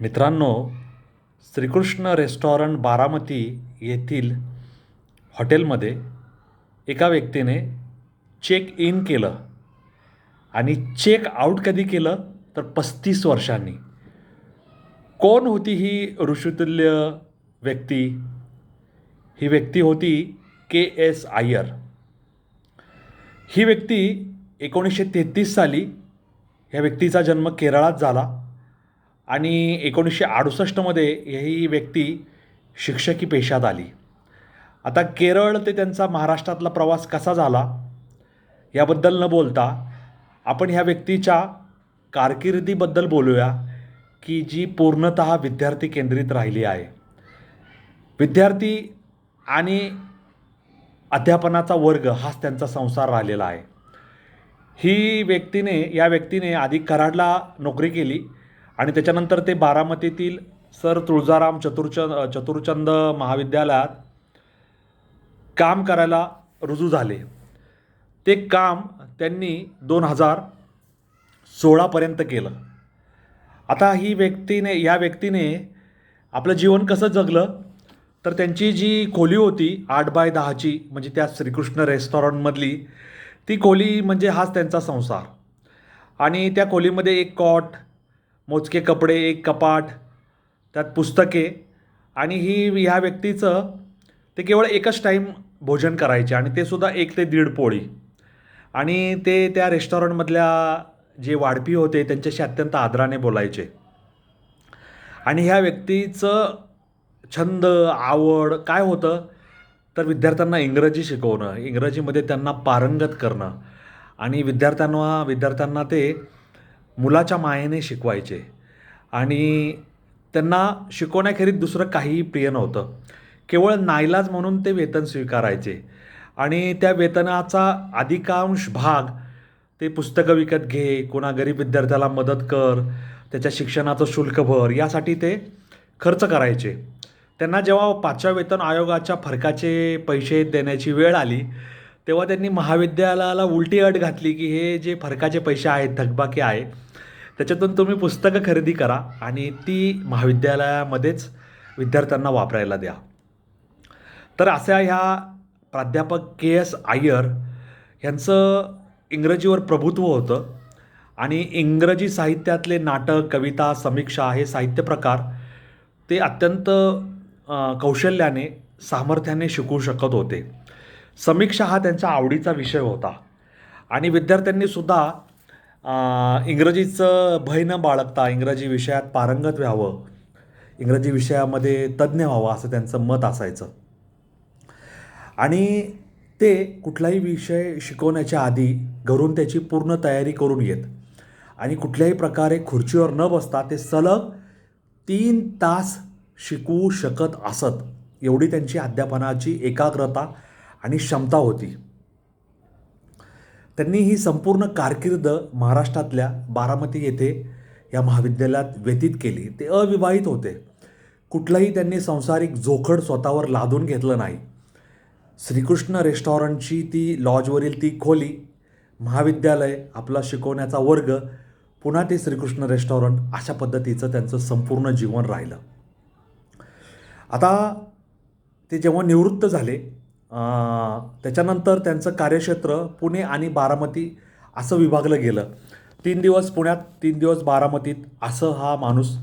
मित्रांनो श्रीकृष्ण रेस्टॉरंट बारामती येथील हॉटेलमध्ये एका व्यक्तीने चेक इन केलं आणि चेक आऊट कधी केलं तर पस्तीस वर्षांनी. कोण होती ही ऋषितुल्य व्यक्ती? ही व्यक्ती होती के एस आयर ही व्यक्ती एकोणीसशे तेहतीस साली ह्या व्यक्तीचा जन्म केरळात झाला. आणि एकोणीसशे अडुसष्टमध्ये ही व्यक्ती शिक्षकी पेशात आली. आता केरळ ते त्यांचा महाराष्ट्रातला प्रवास कसा झाला याबद्दल न बोलता आपण ह्या व्यक्तीच्या कारकिर्दीबद्दल बोलूया की जी पूर्णत विद्यार्थी केंद्रित राहिली आहे. विद्यार्थी आणि अध्यापनाचा वर्ग हाच त्यांचा संसार राहिलेला आहे. ही व्यक्तीने या व्यक्तीने आधी कराडला नोकरी केली आणि त्याच्यानंतर ते बारामतीतील सर तुळजाराम चतुर्च चतुर्चंद महाविद्यालयात काम करायला रुजू झाले. ते काम त्यांनी दोन हजार सोळापर्यंत केलं. आता ही व्यक्तीने या व्यक्तीने आपलं जीवन कसं जगलं? तर त्यांची जी खोली होती आठ बाय दहाची म्हणजे त्या श्रीकृष्ण रेस्टॉरंटमधली ती खोली म्हणजे हाच त्यांचा संसार. आणि त्या खोलीमध्ये एक कॉट मोजके कपडे एक कपाट त्यात पुस्तके आणि ही ह्या व्यक्तीचं ते केवळ एकच टाईम भोजन करायचे आणि ते सुद्धा एक ते दीड पोळी. आणि ते त्या रेस्टॉरंटमधल्या जे वाढपी होते त्यांच्याशी अत्यंत आदराने बोलायचे. आणि ह्या व्यक्तीचं छंद आवड काय होतं? तर विद्यार्थ्यांना इंग्रजी शिकवणं इंग्रजीमध्ये त्यांना पारंगत करणं. आणि विद्यार्थ्यांना विद्यार्थ्यांना ते मुलाच्या मायेने शिकवायचे. आणि त्यांना शिकवण्याखेरीज दुसरं काहीही प्रिय नव्हतं. केवळ नाईलाज म्हणून ते वेतन स्वीकारायचे. आणि त्या वेतनाचा अधिकांश भाग ते पुस्तकं विकत घे कोणा गरीब विद्यार्थ्याला मदत कर त्याच्या शिक्षणाचं शुल्क भर यासाठी ते खर्च करायचे. त्यांना जेव्हा पाचव्या वेतन आयोगाच्या फरकाचे पैसे देण्याची वेळ आली तेव्हा त्यांनी महाविद्यालयाला उलटी अट घातली की हे जे फरकाचे पैसे आहेत थकबाकी आहे त्याच्यातून तुम्ही पुस्तकं खरेदी करा आणि ती महाविद्यालयामध्येच विद्यार्थ्यांना वापरायला द्या. तर अशा ह्या प्राध्यापक के एस आयर यांचं इंग्रजीवर प्रभुत्व होतं आणि इंग्रजी साहित्यातले नाटक कविता समीक्षा हे साहित्य प्रकार ते अत्यंत कौशल्याने सामर्थ्याने शिकवू शकत होते. समीक्षा हा त्यांच्या आवडीचा विषय होता आणि विद्यार्थ्यांनीसुद्धा इंग्रजीचं भय न बाळगता इंग्रजी विषयात पारंगत व्हावं इंग्रजी विषयामध्ये तज्ज्ञ व्हावं असं त्यांचं मत असायचं. आणि ते कुठलाही विषय शिकवण्याच्या आधी घरून त्याची पूर्ण तयारी करून येत आणि कुठल्याही प्रकारे खुर्चीवर न बसता ते सलग तीन तास शिकवू शकत असत एवढी त्यांची अध्यापनाची एकाग्रता आणि क्षमता होती. त्यांनी ही संपूर्ण कारकीर्द महाराष्ट्रातल्या बारामती येथे या महाविद्यालयात व्यतीत केली. ते अविवाहित होते. कुठलाही त्यांनी संसारिक जोखड स्वतःवर लादून घेतलं नाही. श्रीकृष्ण रेस्टॉरंटची ती लॉजवरील ती खोली महाविद्यालय आपला शिकवण्याचा वर्ग पुन्हा ते श्रीकृष्ण रेस्टॉरंट अशा पद्धतीचं त्यांचं संपूर्ण जीवन राहिलं. आता ते जेव्हा निवृत्त झाले त्याच्यानंतर त्यांचं कार्यक्षेत्र पुणे आणि बारामती असं विभागलं गेलं. तीन दिवस पुण्यात तीन दिवस बारामतीत असं हा माणूस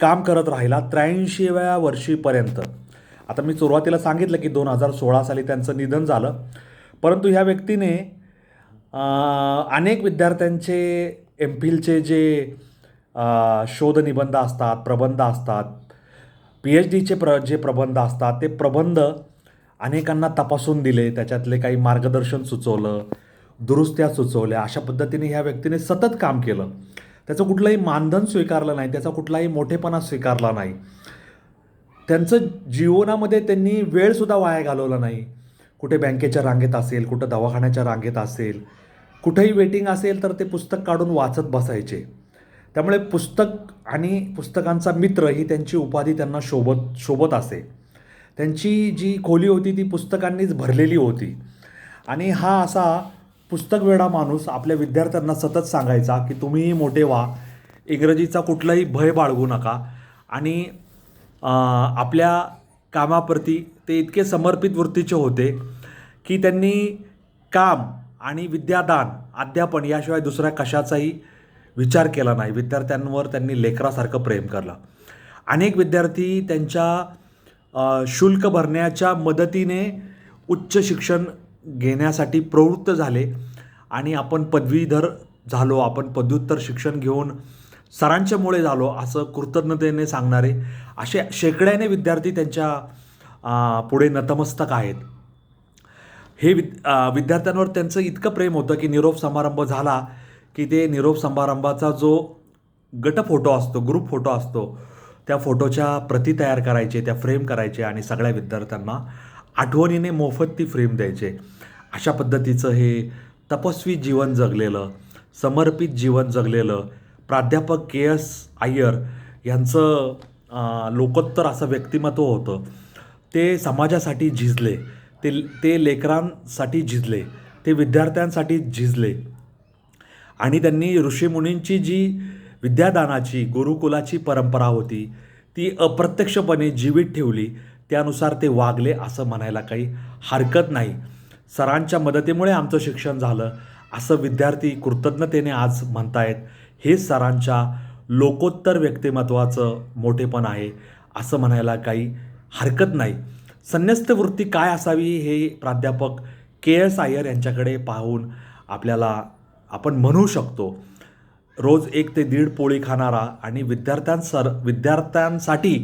काम करत राहिला त्र्याऐंशीव्या वर्षीपर्यंत. आता मी सुरुवातीला सांगितलं की दोन हजार सोळा साली त्यांचं निधन झालं. परंतु ह्या व्यक्तीने अनेक विद्यार्थ्यांचे एम फिलचे जे शोधनिबंध असतात प्रबंध असतात पी एच डीचे प्र जे प्रबंध असतात ते प्रबंध अनेकांना तपासून दिले त्याच्यातले काही मार्गदर्शन सुचवलं दुरुस्त्या सुचवल्या अशा पद्धतीने ह्या व्यक्तीने सतत काम केलं. त्याचं कुठलंही मानधन स्वीकारलं नाही त्याचा कुठलाही मोठेपणा स्वीकारला नाही. त्यांचं जीवनामध्ये त्यांनी वेळसुद्धा वाया घालवला नाही. कुठे बँकेच्या रांगेत असेल कुठं दवाखान्याच्या रांगेत असेल कुठेही वेटिंग असेल तर ते पुस्तक काढून वाचत बसायचे. त्यामुळे पुस्तक आणि पुस्तकांचा मित्र ही त्यांची उपाधी त्यांना शोभत शोभत असे. त्यांची जी खोली होती ती पुस्तकांनीच भरलेली होती. आणि हा असा पुस्तकवेडा माणूस आपल्या विद्यार्थ्यांना सतत सांगायचा की तुम्हीही मोठे व्हा इंग्रजीचा कुठलाही भय बाळगू नका. आणि आपल्या कामाप्रती ते इतके समर्पित वृत्तीचे होते की त्यांनी काम आणि विद्यादान अध्यापन याशिवाय दुसऱ्या कशाचाही विचार केला नाही. विद्यार्थ्यांवर त्यांनी लेकरासारखं प्रेम केलं अनेक विद्यार्थी त्यांच्या शुल्क भरण्याच्या मदतीने उच्च शिक्षण घेण्यासाठी प्रवृत्त झाले आणि आपण पदवीधर झालो आपण पदव्युत्तर शिक्षण घेऊन सरांच्यामुळे झालो असं कृतज्ञतेने सांगणारे असे शेकड्याने विद्यार्थी त्यांच्या पुढे नतमस्तक आहेत. हे विद विद्यार्थ्यांवर त्यांचं इतकं प्रेम होतं की निरोप समारंभ झाला की ते निरोप समारंभाचा जो गट फोटो असतो ग्रुप फोटो असतो त्या फोटोच्या प्रती तयार करायचे त्या फ्रेम करायचे आणि सगळ्या विद्यार्थ्यांना आठवणीने मोफत ती फ्रेम द्यायचे. अशा पद्धतीचं हे तपस्वी जीवन जगलेलं समर्पित जीवन जगलेलं प्राध्यापक के एस अय्यर यांचं लोकोत्तर असं व्यक्तिमत्व होतं. ते समाजासाठी झिजले ते ते लेकरांसाठी झिजले ते विद्यार्थ्यांसाठी झिजले. आणि त्यांनी ऋषीमुनींची जी विद्यादानाची गुरुकुलाची परंपरा होती. ती अप्रत्यक्षपणे जीवित ठेवली. त्यानुसार ते वागले असं म्हणायला काही हरकत नाही. सरांच्या मदतीमुळे आमचं शिक्षण झालं. असं विद्यार्थी कृतज्ञतेने आज म्हणतायत हे सरांच्या लोकोत्तर व्यक्तिमत्वाचं मोठेपण आहे असं म्हणायला काही हरकत नाही. संन्यस्त वृत्ती काय असावी हे प्राध्यापक के एस आयर यांच्याकडे पाहून आपल्याला आपण म्हणू शकतो. रोज एक ते दीड पोळी खाणारा आणि विद्यार्थ्यांसर विद्यार्थ्यांसाठी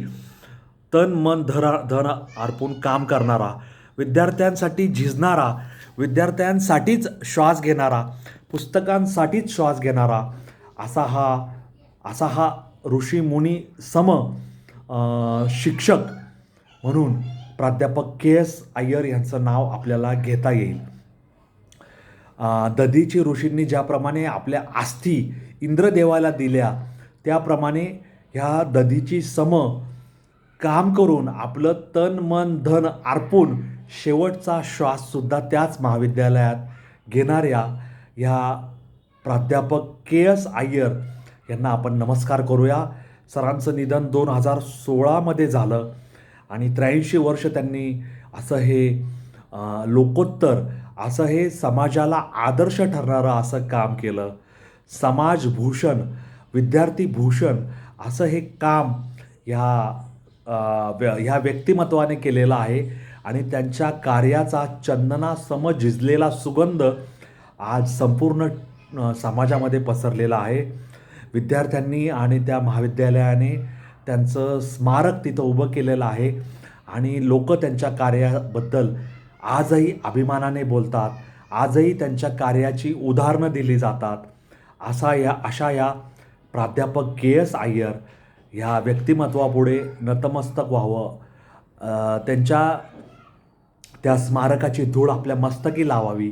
तन मन धरा धन अर्पून काम करणारा विद्यार्थ्यांसाठी झिजणारा विद्यार्थ्यांसाठीच श्वास घेणारा पुस्तकांसाठीच श्वास घेणारा असा हा असा हा ऋषी मुनी सम शिक्षक म्हणून प्राध्यापक के एस अय्यर यांचं नाव आपल्याला घेता येईल. दधीची ऋषींनी ज्याप्रमाणे आपल्या आस्थी इंद्रदेवाला दिल्या त्याप्रमाणे ह्या दधीची सम काम करून आपलं तन मन धन अर्पून शेवटचा श्वाससुद्धा त्याच महाविद्यालयात घेणाऱ्या ह्या प्राध्यापक के एस आय्यर यांना आपण नमस्कार करूया. सरांचं निधन दोन हजार सोळामध्ये झालं आणि त्र्याऐंशी वर्ष त्यांनी असं हे लोकोत्तर असं हे समाजाला आदर्श ठरणारं असं काम केलं. समाजभूषण विद्यार्थी भूषण असं हे काम ह्या व्य- ह्या व्यक्तिमत्वाने केलेलं आहे आणि त्यांच्या कार्याचा चंदना सम झिजलेला सुगंध आज संपूर्ण समाजामध्ये पसरलेला आहे. विद्यार्थ्यांनी आणि त्या महाविद्यालयाने त्यांचं स्मारक तिथं उभं केलेलं आहे आणि लोक त्यांच्या कार्याबद्दल आजही अभिमानाने बोलतात आजही त्यांच्या कार्याची उदाहरणं दिली जातात. असा या अशा या प्राध्यापक के एस अय्यर ह्या व्यक्तिमत्वापुढे नतमस्तक व्हावं. त्यांच्या त्या स्मारकाची धूळ आपल्या मस्तकी लावावी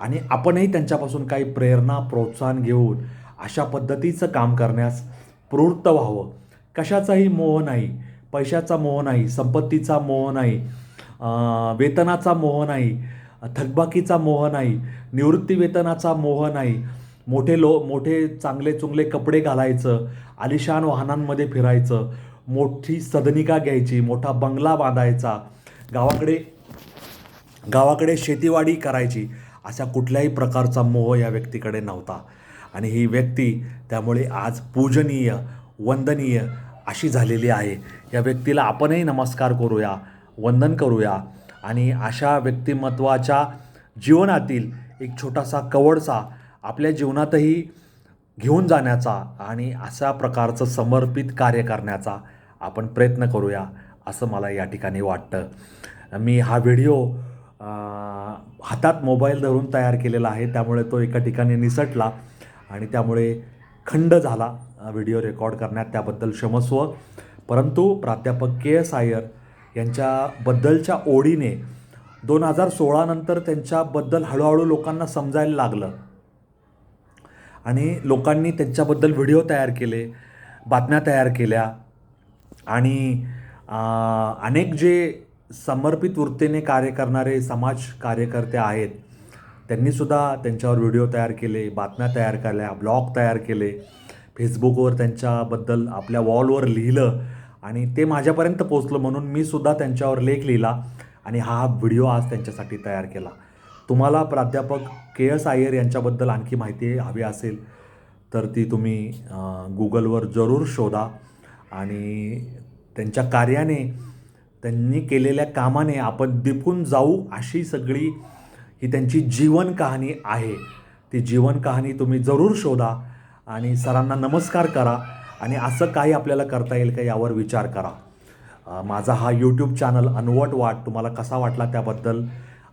आणि आपणही त्यांच्यापासून काही प्रेरणा प्रोत्साहन घेऊन अशा पद्धतीचं काम करण्यास प्रवृत्त व्हावं. कशाचाही मोह नाही पैशाचा मोह नाही संपत्तीचा मोह नाही वेतनाचा मोह नाही थकबाकीचा मोह नाही निवृत्ती वेतनाचा मोह नाही. मोठे लो मोठे चांगले चुंगले कपडे घालायचं आलिशान वाहनांमध्ये फिरायचं मोठी सदनिका घ्यायची मोठा बंगला बांधायचा गावाकडे गावाकडे शेतीवाडी करायची अशा कुठल्याही प्रकारचा मोह या व्यक्तीकडे नव्हता. आणि ही व्यक्ती त्यामुळे आज पूजनीय वंदनीय अशी झालेली आहे. या व्यक्तीला आपणही नमस्कार करूया. वंदन करूया. आणि अशा व्यक्तिमत्वाच्या जीवनातील एक छोटासा कवडसा आपल्या जीवनातही घेऊन जाण्याचा आणि अशा प्रकारचं समर्पित कार्य करण्याचा आपण प्रयत्न करूया असं मला या ठिकाणी वाटतं. मी हा व्हिडिओ हातात मोबाईल धरून तयार केलेला आहे त्यामुळे तो एका ठिकाणी निसटला आणि त्यामुळे खंड झाला. व्हिडिओ रेकॉर्ड करण्यात त्याबद्दल क्षमस्व. परंतु प्राध्यापक के एस आयर यांच्याबद्दलच्या ओढीने दोन हजार सोळानंतर त्यांच्याबद्दल हळूहळू लोकांना समजायला लागलं. आणि लोकांनी त्यांच्याबद्दल व्हिडिओ तयार केले बातम्या तयार केल्या. आणि अनेक जे समर्पित वृत्तीने कार्य करणारे समाज कार्यकर्ते आहेत त्यांनीसुद्धा त्यांच्यावर व्हिडिओ तयार केले बातम्या तयार केल्या ब्लॉग तयार केले. फेसबुकवर त्यांच्याबद्दल आपल्या वॉलवर लिहिलं. आणि ते माझ्यापर्यंत पोचलं म्हणून मी सुद्धा त्यांच्यावर लेख लिहिला आणि हा व्हिडिओ आज त्यांच्यासाठी तयार केला. तुम्हाला प्राध्यापक के एस आयर यांच्याबद्दल आणखी माहिती हवी असेल तर ती तुम्ही गुगलवर जरूर शोधा आणि त्यांच्या कार्याने त्यांनी केलेल्या कामाने आपण दिपून जाऊ अशी सगळी ही त्यांची जीवन कहाणी आहे. ती जीवन कहाणी तुम्ही जरूर शोधा आणि सरांना नमस्कार करा. आणि असं काही आपल्याला करता येईल का यावर विचार करा. माझा हा यूट्यूब चॅनल अनवट वाट तुम्हाला कसा वाटला त्याबद्दल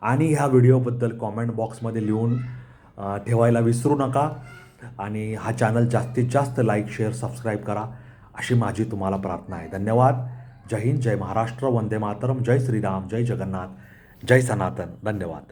आणि ह्या व्हिडिओबद्दल कॉमेंट बॉक्समध्ये लिहून ठेवायला विसरू नका. आणि हा चॅनल जास्तीत जास्त लाईक शेअर सबस्क्राईब करा. अशी माझी तुम्हाला प्रार्थना आहे. धन्यवाद. जय हिंद जय महाराष्ट्र. वंदे मातरम. जय श्रीराम. जय जगन्नाथ. जय सनातन. धन्यवाद.